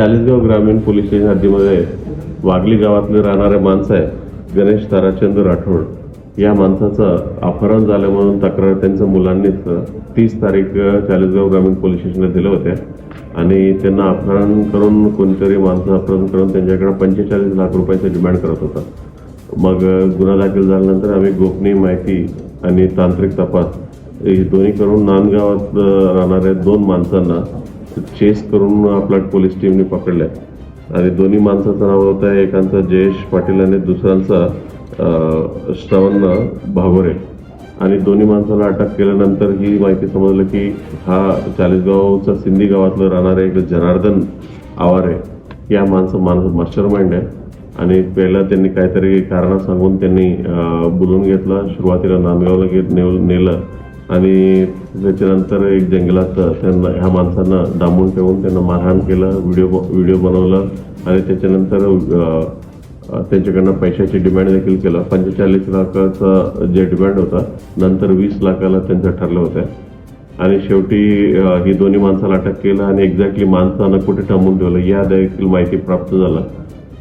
चाळीसगाव ग्रामीण police station हद्दीमध्ये वागली गावातले राहणारे माणसं आहे गणेश ताराचंद राठोड. या माणसाचं अपहरण झालं म्हणून तक्रार त्यांच्या मुलांनीच तीस तारीख चाळीसगाव ग्रामीण पोलीस स्टेशनला दिल्या होत्या. आणि त्यांना अपहरण करून कोणतरी माणसं अपहरण करून त्यांच्याकडे पंचेचाळीस लाख रुपयाचा डिमांड करत होता. मग गुन्हा दाखल झाल्यानंतर आम्ही गोपनीय माहिती आणि तांत्रिक तपास हे दोन्ही करून नांदगावात राहणाऱ्या दोन माणसांना चेस करून आपल्या पोलीस टीमने पकडल्या. आणि दोन्ही माणसाचं नाव होतं आहे एकांचा जयेश पाटील आणि दुसऱ्यांचा श्रवण भावरे आणि दोन्ही माणसाला अटक केल्यानंतर ही माहिती समजलं की हा चाळीसगावचा सिंधी गावातलं राहणारे एक जनार्दन आवारे या माणसं माणसं मास्टर माइंड आहे. आणि पहिला त्यांनी काहीतरी कारणं सांगून त्यांनी बोलून घेतलं सुरुवातीला नांदगावला घेत नेव नेलं. आणि त्याच्यानंतर एक जंगलात त्यांना ह्या माणसांना डांबून ठेवून त्यांना मारहाण केलं व्हिडिओ व्हिडिओ बनवलं आणि त्याच्यानंतर त्यांच्याकडनं पैशाची डिमांड देखील केलं. पंचेचाळीस लाखाचा जे डिमांड होता नंतर वीस लाखाला त्यांचं ठरलं होतं. आणि शेवटी ही दोन्ही माणसाला अटक केलं आणि एक्झॅक्टली माणसानं कुठे थांबून ठेवलं या देखील माहिती प्राप्त झालं.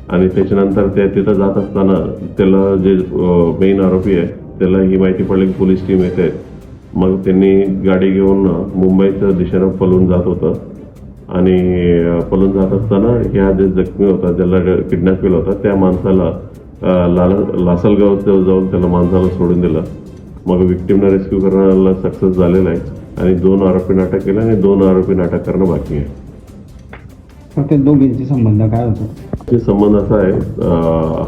आणि त्याच्यानंतर ते तिथं जात असताना त्याला जे मेन आरोपी आहे त्याला ही माहिती पडली की पोलीस टीम येते. मग त्यांनी गाडी घेऊन मुंबईच्या दिशेनं पळून जात होतं. आणि पळून जात असताना ह्या जे जखमी होता ज्याला किडनॅप केला होता त्या माणसाला लाल लासलगाव जाऊन त्याला माणसाला सोडून दिलं. मग विक्टीमना रेस्क्यू करण्याला सक्सेस झालेला आहे. आणि दोन आरोपींना अटक केलं आणि दोन आरोपींना अटक करणं बाकी आहे. ते दोघींचे संबंध काय होतं? संबंध असा आहे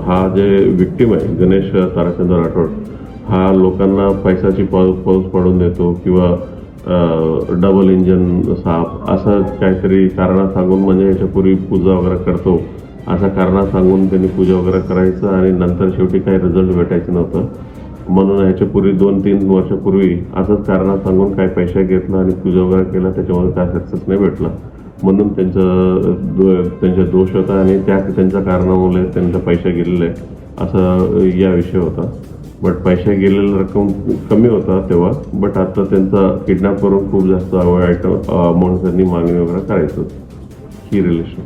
हा जे विक्टीम आहे गणेश ताराचंद्र राठोड हा लोकांना पैशाची पाऊस पाऊस पडून देतो किंवा डबल इंजन साप असं काहीतरी कारणं सांगून म्हणजे याच्यापूर्वी पूजा वगैरे करतो. अशा कारणं सांगून त्यांनी पूजा वगैरे करायचं आणि नंतर शेवटी काही रिझल्ट भेटायचं नव्हतं. म्हणून ह्याच्यापूर्वी दोन तीन वर्षापूर्वी असंच कारणं सांगून काही पैसा घेतला आणि पूजा वगैरे केला त्याच्यामध्ये काय सक्सेस नाही भेटला. म्हणून त्यांचं दो- त्यांचे दोष होता आणि त्या त्यांच्या कारणामुळे त्यांचा पैसा गेलेला. आहे असा या विषय होता. बट पैशा गेलेलं रक्कम कमी होता तेव्हा बट आता त्यांचा किडनॅप करून खूप जास्त आयटम अमाऊंट त्यांनी मागणी वगैरे करायचं. ही रिलेशन